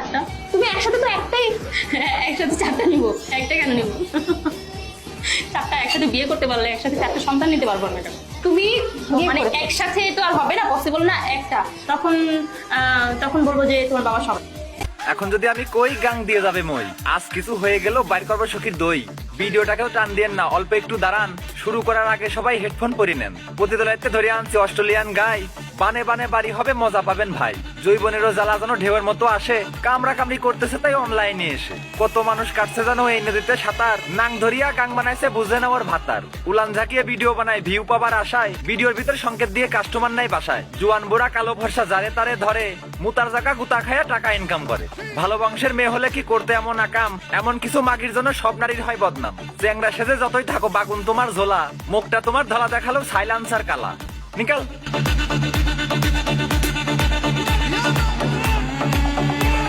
চারটা। তুমি একসাথে তো একটাই। হ্যাঁ, একসাথে চারটা নিব। একটা কেন নিব? চারটা একসাথে বিয়ে করতে পারলে একসাথে চারটা সন্তান নিতে পারব না তুমি মানে একসাথে তো আর হবে না পসিবল না একটা। তখন তখন বলব যে তোমার বাবা সব এখন যদি আমি কই গাং দিয়ে যাবে মই? আজ কিছু হয়ে গেল বাইর করব সখীর দই। ভিডিওটাকেও টান দিয়েন না অল্প একটু দাঁড়ান। শুরু করার আগে সবাই হেডফোন পরি নেন। প্রতিদলাইতে ধরে আনছি অস্ট্রেলিয়ান গাই বানে বানে বাড়ি হবে, মজা পাবেন ভাই। জৈবনেরও জ্বালা যেন ঢেউয়ের মতো আসে। কামড়া কামড়ি করতেছে তাই অনলাইনে এসে। কত মানুষ কাটছে জানো এই নদীতে সাঁতার। নাং ধরিয়া গাং বানাইছে, বুঝে নেওয়ার ভাতার। উলান ঝাঁকিয়ে ভিডিও বানায় ভিউ পাবার আশায়। ভিডিওর ভিতর সংকেত দিয়ে কাস্টমার নাই বাসায়। জুয়ান বুড়া কালো ভরসা জারে তারে ধরে। মুতার জাকা গুতা খায়া টাকা ইনকাম করে। ভালো বংশের মেয়ে হলে কি করতে এমন আকাম? এমন কিছু মাগির জন্য সব নারীর হয় বদনাম। চ্যাংরা সেজে যতই থাকো, বাগুন তোমার ঝোলা। মুখটা তোমার ধলা দেখাল সাইলান্সার কালা। 你看